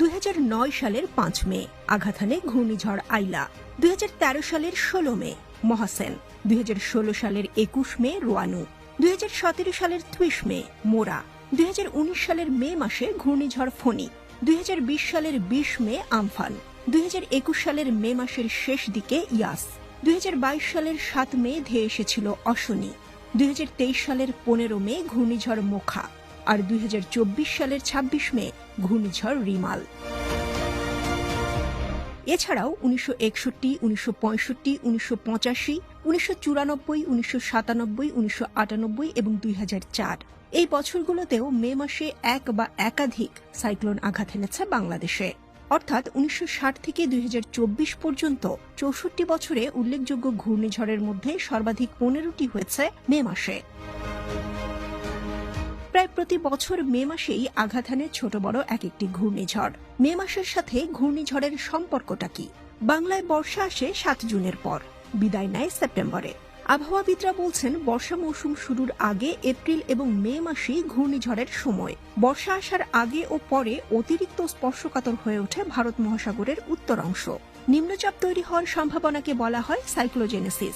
দুই সালের পাঁচ মে আঘাত হানে ঘূর্ণিঝড় আইলা। দুই হাজার তেরো সালের ষোলো মে, মহাসেন। দুই হাজার ষোলো সালের একুশ মে, রোয়ানু। দুই সালের ত্রিশ মে, মোরা। দুই সালের মে মাসে ঘূর্ণিঝড় ফণি। দুই হাজার বিশ সালের বিশ মে, আমফান। দুই হাজার একুশ সালের মে মাসের শেষ দিকে ইয়াস। দুই হাজার বাইশ সালের সাত মে ধেয়ে এসেছিল অশনি। দুই হাজার তেইশ সালের পনেরো মে ঘূর্ণিঝড় মোখা। আর দুই হাজার চব্বিশ সালের ২৬ মে ঘূর্ণিঝড় রিমাল। এছাড়াও উনিশশো একষট্টি, উনিশশো পঁয়ষট্টি, উনিশশো পঁচাশি, উনিশশো চুরানব্বই, উনিশশো সাতানব্বই, উনিশশো আটানব্বই এবং দুই এই বছরগুলোতেও মে মাসে এক বা একাধিক সাইক্লোন আঘাত এনেছে বাংলাদেশে। অর্থাৎ উনিশশো ষাট থেকে দুই হাজার চব্বিশ পর্যন্ত চৌষট্টি বছরে উল্লেখযোগ্য ঘূর্ণিঝড়ের মধ্যে সর্বাধিক পনেরোটি হয়েছে মে মাসে। প্রায় প্রতি বছর মে মাসেই আঘাত হানে ছোট বড় এক একটি ঘূর্ণিঝড়। মে মাসের সাথে ঘূর্ণিঝড়ের সম্পর্কটা কি? বাংলায় বর্ষা আসে সাত জুনের পর। বিদায় নেয় সেপ্টেম্বরে। আবহাওয়াবিদরা বলছেন, বর্ষা মৌসুম শুরুর আগে এপ্রিল এবং মে মাসেই ঘূর্ণিঝড়ের সময়। বর্ষা আসার আগে ও পরে অতিরিক্ত স্পর্শকাতর হয়ে ওঠে ভারত মহাসাগরের উত্তর অংশ। নিম্নচাপ তৈরি হওয়ার সম্ভাবনাকে বলা হয় সাইক্লোজেনেসিস।